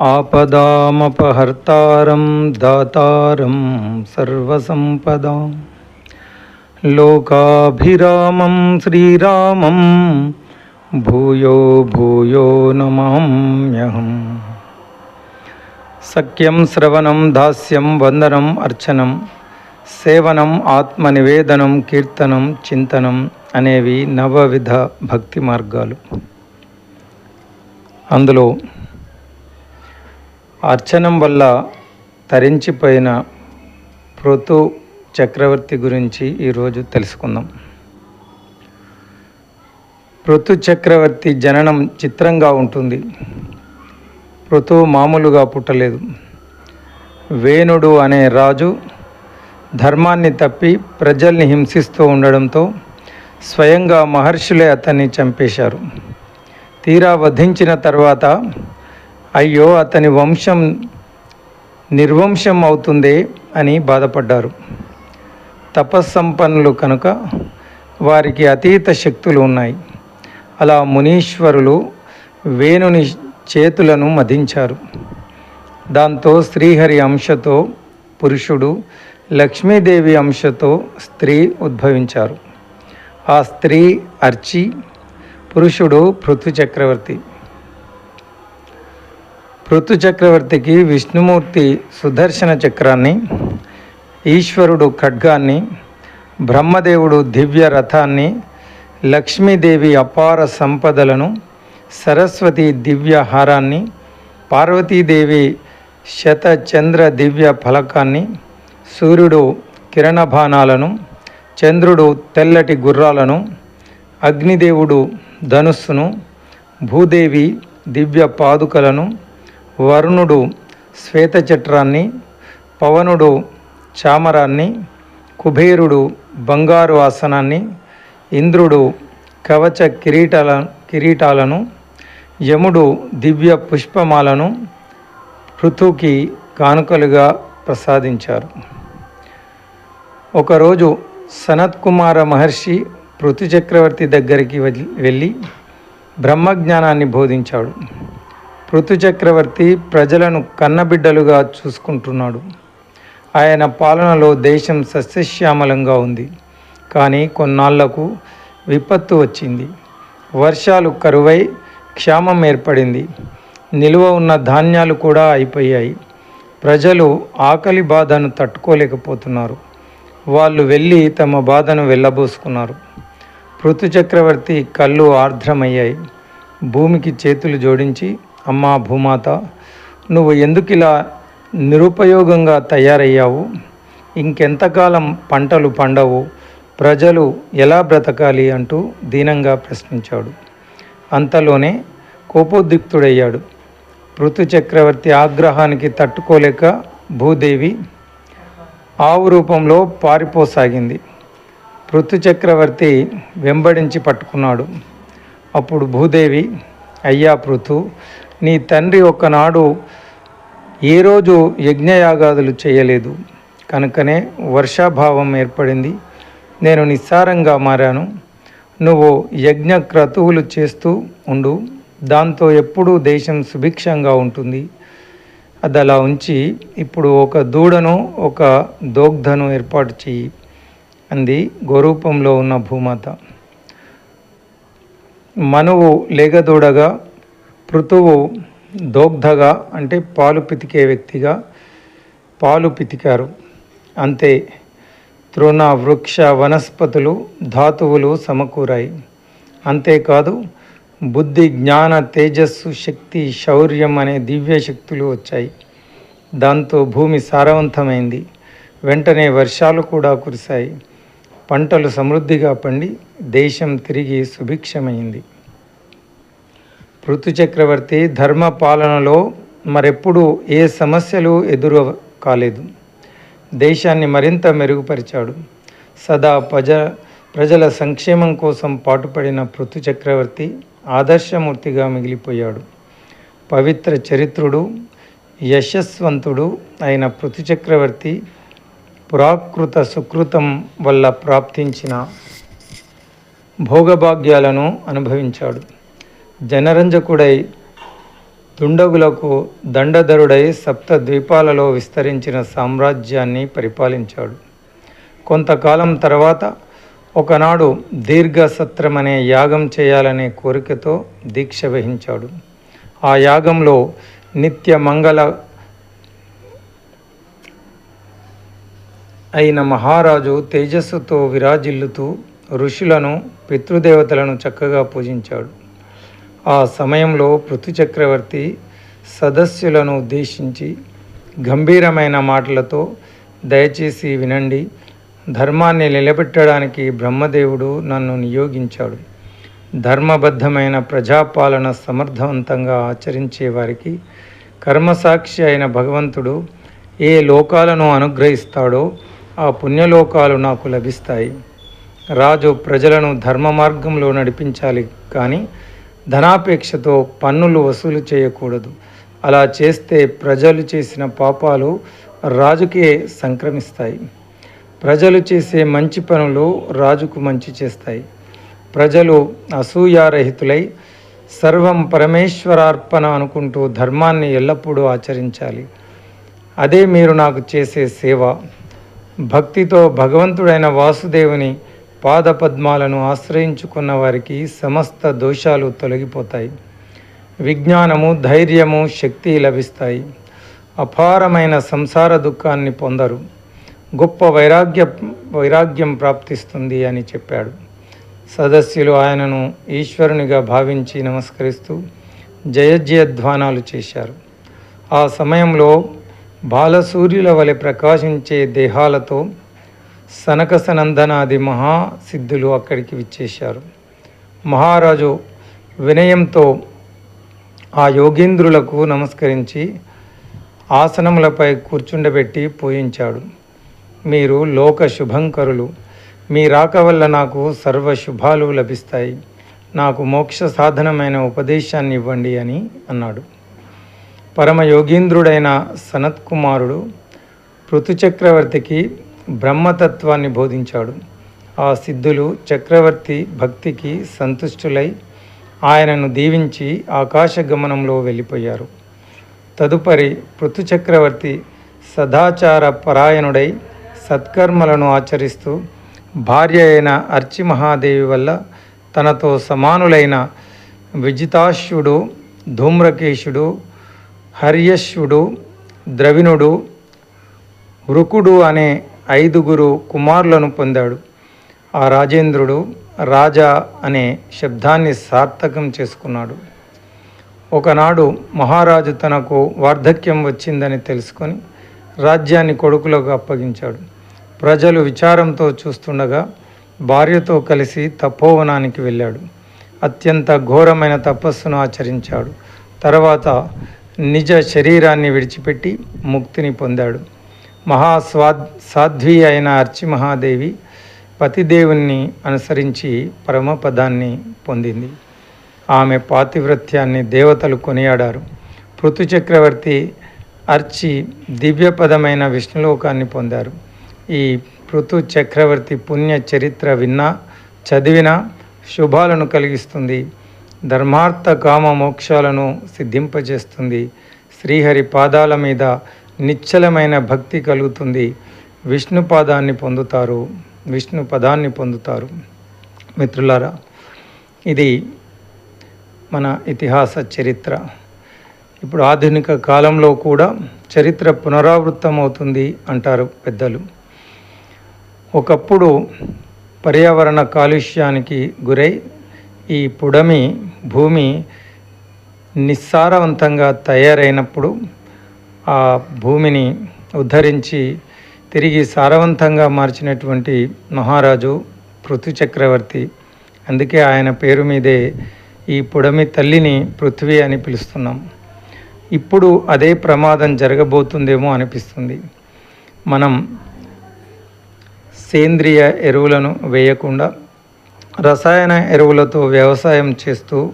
आपदामपहर्तारं दातारं सर्वसम्पदां लोकाभिरामं श्रीरामं भूयो भूयो नमाम्यहम् సఖ్యం శ్రవణం దాస్యం వందనం అర్చనం సేవనం ఆత్మనివేదనం కీర్తనం చింతనం అనేవి నవవిధ భక్తి మార్గాలు అందులో అర్చనం వల్ల తరించిపోయిన పృథు చక్రవర్తి గురించి ఈరోజు తెలుసుకుందాం. పృథు చక్రవర్తి జననం చిత్రంగా ఉంటుంది. పృథు మామూలుగా పుట్టలేదు. వేణుడు అనే రాజు ధర్మాన్ని తప్పి ప్రజల్ని హింసిస్తూ ఉండడంతో స్వయంగా మహర్షులే అతన్ని చంపేశారు. తీరా వధించిన తర్వాత అయ్యో అతని వంశం నిర్వంశం అవుతుందే అని బాధపడ్డారు. తపస్సంపన్నులు కనుక వారికి అతీత శక్తులు ఉన్నాయి. అలా మునీశ్వరులు వేణుని చేతులను మదించారు దాంతో శ్రీహరి అంశతో పురుషుడు లక్ష్మీదేవి అంశతో స్త్రీ ఉద్భవించారు. ఆ స్త్రీ అర్చి పురుషుడు పృథు చక్రవర్తి పృథు చక్రవర్తికి విష్ణుమూర్తి సుదర్శన చక్రాన్ని ఈశ్వరుడు ఖడ్గాన్ని బ్రహ్మదేవుడు దివ్య రథాన్ని లక్ష్మీదేవి అపార సంపదలను సరస్వతి దివ్య హారాన్ని పార్వతీదేవి శతచంద్ర దివ్య ఫలకాన్ని సూర్యుడు కిరణభానాలను చంద్రుడు తెల్లటి గుర్రాలను అగ్నిదేవుడు ధనుస్సును భూదేవి దివ్య పాదుకలను వరుణుడు శ్వేతచట్రాన్ని పవనుడు చామరాన్ని కుబేరుడు బంగారు ఆసనాన్ని ఇంద్రుడు కవచ కిరీటాల కిరీటాలను యముడు దివ్య పుష్పమాలను పృథుకి కానుకలుగా ప్రసాదించారు. ఒకరోజు సనత్కుమార మహర్షి పృథు చక్రవర్తి దగ్గరికి వెళ్ళి బ్రహ్మజ్ఞానాన్ని బోధించాడు. ఋతుచక్రవర్తి చక్రవర్తి ప్రజలను కన్నబిడ్డలుగా చూసుకుంటున్నాడు. ఆయన పాలనలో దేశం సస్యశ్యామలంగా ఉంది. కానీ కొన్నాళ్ళకు విపత్తు వచ్చింది. వర్షాలు కరువై క్షామం ఏర్పడింది. నిలువ ఉన్న ధాన్యాలు కూడా అయిపోయాయి. ప్రజలు ఆకలి బాధను తట్టుకోలేకపోతున్నారు. వాళ్ళు వెళ్ళి తమ బాధను వెళ్ళబోసుకున్నారు. పృథు చక్రవర్తి కళ్ళు ఆర్ద్రమయ్యాయి. భూమికి చేతులు జోడించి అమ్మా భూమాత నువ్వు ఎందుకు ఇలా నిరుపయోగంగా తయారయ్యావు? ఇంకెంతకాలం పంటలు పండవు? ప్రజలు ఎలా బ్రతకాలి అంటూ దీనంగా ప్రశ్నించాడు. అంతలోనే కోపోద్రిక్తుడయ్యాడు. పృథు చక్రవర్తి ఆగ్రహానికి తట్టుకోలేక భూదేవి ఆవు రూపంలో పారిపోసాగింది. పృథు చక్రవర్తి వెంబడించి పట్టుకున్నాడు. అప్పుడు భూదేవి అయ్యా పృథు నీ తండ్రి ఒకనాడు ఏ రోజు యజ్ఞయాగాదులు చేయలేదు. కనుకనే వర్షాభావం ఏర్పడింది. నేను నిస్సారంగా మారాను. నువ్వు యజ్ఞ క్రతువులు చేస్తూ ఉండు. దాంతో ఎప్పుడూ దేశం సుభిక్షంగా ఉంటుంది. అది అలా ఉంచి ఇప్పుడు ఒక దూడను ఒక దోగ్ధను ఏర్పాటు చెయ్యి అంది గోరూపంలో ఉన్న భూమాత. మనువు లేగదూడగా పృతువు దోగ్ధగా అంటే పాలు పితికే వ్యక్తిగా పాలు పితికారు. అంతే తృణ వృక్ష వనస్పతులు ధాతువులు సమకూరాయి. అంతేకాదు బుద్ధి జ్ఞాన తేజస్సు శక్తి శౌర్యం అనే దివ్య శక్తులు వచ్చాయి. దాంతో భూమి సారవంతమైంది. వెంటనే వర్షాలు కూడా కురిశాయి. పంటలు సమృద్ధిగా పండి దేశం తిరిగి సుభిక్షమైంది. ఋతుచక్రవర్తి చక్రవర్తి ధర్మ పాలనలో మరెప్పుడు ఏ సమస్యలు ఎదురు కాలేదు. దేశాన్ని మరింత మెరుగుపరిచాడు. సదా ప్రజ ప్రజల సంక్షేమం కోసం పాటుపడిన పృథు చక్రవర్తి ఆదర్శమూర్తిగా మిగిలిపోయాడు. పవిత్ర చరిత్రుడు యశస్వంతుడు అయిన పృథు చక్రవర్తి పురాకృత సుకృతం వల్ల ప్రాప్తించిన భోగభాగ్యాలను అనుభవించాడు. జనరంజకుడై దుండగులకు దండధరుడై సప్త ద్వీపాలలో విస్తరించిన సామ్రాజ్యాన్ని పరిపాలించాడు. కొంతకాలం తర్వాత ఒకనాడు దీర్ఘ సత్రమనే యాగం చేయాలనే కోరికతో దీక్ష వహించాడు. ఆ యాగంలో నిత్య మంగళ అయిన మహారాజు తేజస్సుతో విరాజిల్లుతూ ఋషులను పితృదేవతలను చక్కగా పూజించాడు. ఆ సమయంలో పృథు చక్రవర్తి సదస్సులను ఉద్దేశించి గంభీరమైన మాటలతో దయచేసి వినండి. ధర్మాన్ని నిలబెట్టడానికి బ్రహ్మదేవుడు నన్ను నియోగించాడు. ధర్మబద్ధమైన ప్రజాపాలన సమర్థవంతంగా ఆచరించే వారికి కర్మసాక్షి అయిన భగవంతుడు ఏ లోకాలను అనుగ్రహిస్తాడో ఆ పుణ్యలోకాలు నాకు లభిస్తాయి. రాజు ప్రజలను ధర్మ మార్గంలో నడిపించాలి కానీ ధనాపేక్షతో పన్నులు వసూలు చేయకూడదు. అలా చేస్తే ప్రజలు చేసిన పాపాలు రాజుకే సంక్రమిస్తాయి. ప్రజలు చేసే మంచి పనులు రాజుకు మంచి చేస్తాయి. ప్రజలు అసూయారహితులై సర్వం పరమేశ్వరార్పణ అనుకుంటూ ధర్మాన్ని ఎల్లప్పుడూ ఆచరించాలి. అదే మీరు నాకు చేసే సేవ. భక్తితో భగవంతుడైన వాసుదేవుని పాదపద్మాలను ఆశ్రయించుకున్న వారికి సమస్త దోషాలు తొలగిపోతాయి. విజ్ఞానము ధైర్యము శక్తి లభిస్తాయి. అపారమైన సంసార దుఃఖాన్ని పొందరు. గొప్ప వైరాగ్య వైరాగ్యం ప్రాప్తిస్తుంది అని చెప్పాడు. సదస్సులు ఆయనను ఈశ్వరునిగా భావించి నమస్కరిస్తూ జయజయధ్వానాలు చేశారు. ఆ సమయంలో బాలసూర్యుల వలె ప్రకాశించే దేహాలతో సనకసనందనాది మహాసిద్ధులు అక్కడికి విచ్చేశారు. మహారాజు వినయంతో ఆ యోగేంద్రులకు నమస్కరించి ఆసనములపై కూర్చుండబెట్టి పూజించాడు. మీరు లోక శుభంకరులు. మీ రాక వల్ల నాకు సర్వ శుభాలు లభిస్తాయి. నాకు మోక్ష సాధనమైన ఉపదేశాన్ని ఇవ్వండి అని అన్నాడు. పరమ యోగీంద్రుడైన సనత్కుమారుడు పృథుచక్రవర్తికి బ్రహ్మతత్వాన్ని బోధించాడు. ఆ సిద్ధులు చక్రవర్తి భక్తికి సంతుష్టులై ఆయనను దీవించి ఆకాశ గమనంలో వెళ్ళిపోయారు. తదుపరి పృథుచక్రవర్తి సదాచార పరాయణుడై సత్కర్మలను ఆచరిస్తూ భార్య అయిన అర్చి మహాదేవి వల్ల తనతో సమానులైన విజితాశ్యుడు ధూమ్రకేశుడు హర్యశ్వుడు ద్రవిణుడు వృకుడు అనే ఐదుగురు కుమారులను పొందాడు. ఆ రాజేంద్రుడు రాజా అనే శబ్దాన్ని సార్థకం చేసుకున్నాడు. ఒకనాడు మహారాజు తనకు వార్ధక్యం వచ్చిందని తెలుసుకొని రాజ్యాన్ని కొడుకులకు అప్పగించాడు. ప్రజలు విచారంతో చూస్తుండగా భార్యతో కలిసి తపోవనానికి వెళ్ళాడు. అత్యంత ఘోరమైన తపస్సును ఆచరించాడు. తర్వాత నిజ శరీరాన్ని విడిచిపెట్టి ముక్తిని పొందాడు. మహాస్వా సాధ్వి అయిన అర్చి మహాదేవి పతిదేవుణ్ణి అనుసరించి పరమపదాన్ని పొందింది. ఆమె పాతివ్రత్యాన్ని దేవతలు కొనియాడారు. పృథు చక్రవర్తి అర్చి దివ్యపదమైన విష్ణులోకాన్ని పొందారు. ఈ పృథు చక్రవర్తి పుణ్య చరిత్ర విన్నా చదివినా శుభాలను కలిగిస్తుంది. ధర్మార్థ కామ మోక్షాలను సిద్ధింపజేస్తుంది. శ్రీహరి పాదాల మీద నిశ్చలమైన భక్తి కలుగుతుంది. విష్ణు పాదాన్ని పొందుతారు. విష్ణు పదాన్ని పొందుతారు. మిత్రులారా ఇది మన ఇతిహాస చరిత్ర. ఇప్పుడు ఆధునిక కాలంలో కూడా చరిత్ర పునరావృతం అవుతుంది అంటారు పెద్దలు. ఒకప్పుడు పర్యావరణ కాలుష్యానికి గురై ఈ పుడమి భూమి నిస్సారవంతంగా తయారైనప్పుడు ఆ భూమిని ఉద్ధరించి తిరిగి సారవంతంగా మార్చినటువంటి మహారాజు పృథు చక్రవర్తి. అందుకే ఆయన పేరు మీదే ఈ పుడమి తల్లిని పృథ్వీ అని పిలుస్తున్నాం. ఇప్పుడు అదే ప్రమాదం జరగబోతుందేమో అనిపిస్తుంది. మనం సేంద్రియ ఎరువులను వేయకుండా రసాయన ఎరువులతో వ్యవసాయం చేస్తూ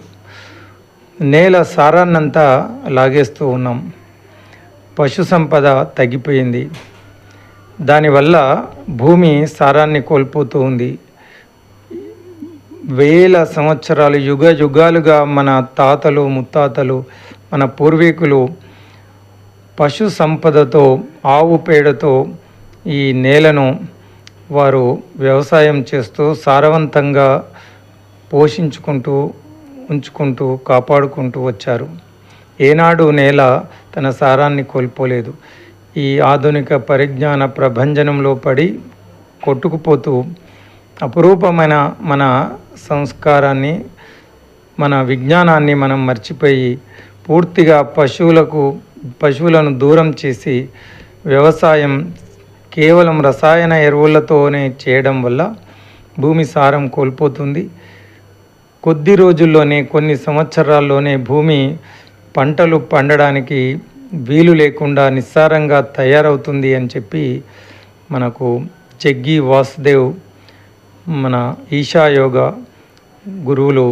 నేల సారాన్నంతా లాగేస్తూ ఉన్నాం. పశు సంపద తగ్గిపోయింది. దానివల్ల భూమి సారాన్ని కోల్పోతూ ఉంది. వేల సంవత్సరాలు యుగ యుగాలుగా మన తాతలు ముత్తాతలు మన పూర్వీకులు పశు సంపదతో ఆవు పేడతో ఈ నేలను వారు వ్యవసాయం చేస్తూ సారవంతంగా పోషించుకుంటూ ఉంచుకుంటూ కాపాడుకుంటూ వచ్చారు. ఏనాడు నేల తన సారాన్ని కోల్పోలేదు. ఈ ఆధునిక పరిజ్ఞాన ప్రభంజనంలో పడి కొట్టుకుపోతూ అపురూపమైన మన సంస్కారాన్ని మన విజ్ఞానాన్ని మనం మర్చిపోయి పూర్తిగా పశువులకు పశువులను దూరం చేసి వ్యవసాయం కేవలం రసాయన ఎరువులతోనే చేయడం వల్ల భూమి సారం కోల్పోతుంది. కొద్ది రోజుల్లోనే కొన్ని సంవత్సరాల్లోనే భూమి పంటలు పండడానికి వీలు లేకుండా నిస్సారంగా తయారవుతుంది అని చెప్పి మనకు చెగ్గి వాసుదేవ్ మన ఈషా యోగ గురువులు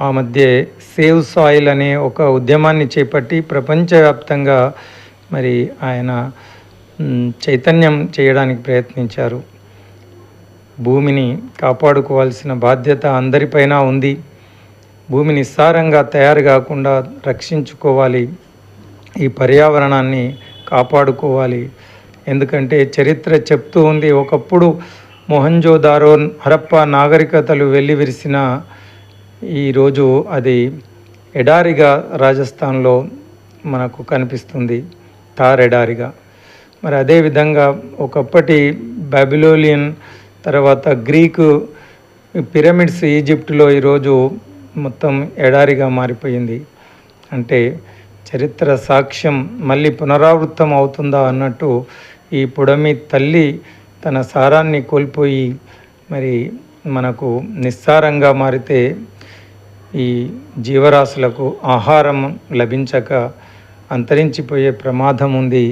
ఆ మధ్య సేవ్ సాయిల్ అనే ఒక ఉద్యమాన్ని చేపట్టి ప్రపంచవ్యాప్తంగా మరి ఆయన చైతన్యం చేయడానికి ప్రయత్నించారు. భూమిని కాపాడుకోవాల్సిన బాధ్యత అందరిపైన ఉంది. భూమి నిస్సారంగా తయారు కాకుండా రక్షించుకోవాలి. ఈ పర్యావరణాన్ని కాపాడుకోవాలి. ఎందుకంటే చరిత్ర చెప్తూ ఉంది ఒకప్పుడు మొహంజోదారో హరప్ప నాగరికతలు వెల్లివిరిసిన ఈరోజు అది ఎడారిగా రాజస్థాన్లో మనకు కనిపిస్తుంది తార్ ఎడారిగా. మరి అదేవిధంగా ఒకప్పటి బాబిలోలియన్ తర్వాత గ్రీకు పిరమిడ్స్ ఈజిప్టులో ఈరోజు మొత్తం ఎడారిగా మారిపోయింది. అంటే చరిత్ర సాక్ష్యం మళ్ళీ పునరావృతం అవుతుందా అన్నట్టు ఈ పుడమి తల్లి తన సారాన్ని కోల్పోయి మరి మనకు నిస్సారంగా మారితే ఈ జీవరాశులకు ఆహారం లభించక అంతరించిపోయే ప్రమాదం ఉంది.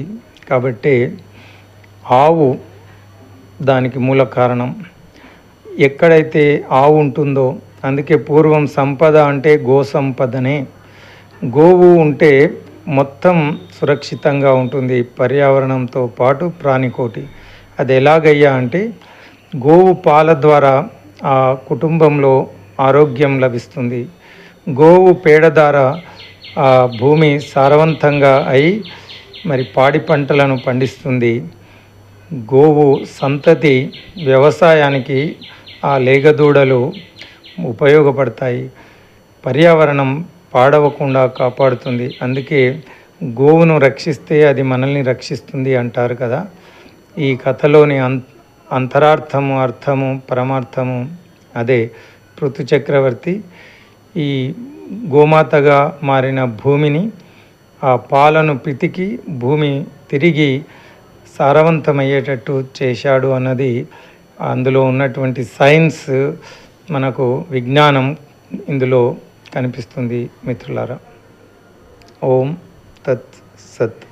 కాబట్టి ఆవు దానికి మూల కారణం. ఎక్కడైతే ఆవు ఉంటుందో అందుకే పూర్వం సంపద అంటే గో సంపదనే గోవు ఉంటే మొత్తం సురక్షితంగా ఉంటుంది. పర్యావరణంతో పాటు ప్రాణికోటి. అది ఎలాగయ్యా అంటే గోవు పాల ద్వారా ఆ కుటుంబంలో ఆరోగ్యం లభిస్తుంది. గోవు పేడ ద్వారా ఆ భూమి సారవంతంగా అయి మరి పాడి పంటలను పండిస్తుంది. గోవు సంతతి వ్యవసాయానికి ఆ లేగదూడలు ఉపయోగపడతాయి. పర్యావరణం పాడవకుండా కాపాడుతుంది. అందుకే గోవును రక్షిస్తే అది మనల్ని రక్షిస్తుంది అంటారు కదా. ఈ కథలోని అం అంతరార్థము అర్థము పరమార్థము అదే పృథు చక్రవర్తి ఈ గోమాతగా మారిన భూమిని ఆ పాలను పితికి భూమి తిరిగి సారవంతమయ్యేటట్టు చేశాడు అన్నది అందులో ఉన్నటువంటి సైన్స్ మనకు విజ్ఞానం ఇందులో కనిపిస్తుంది మిత్రులారా. ఓం తత్ సత్.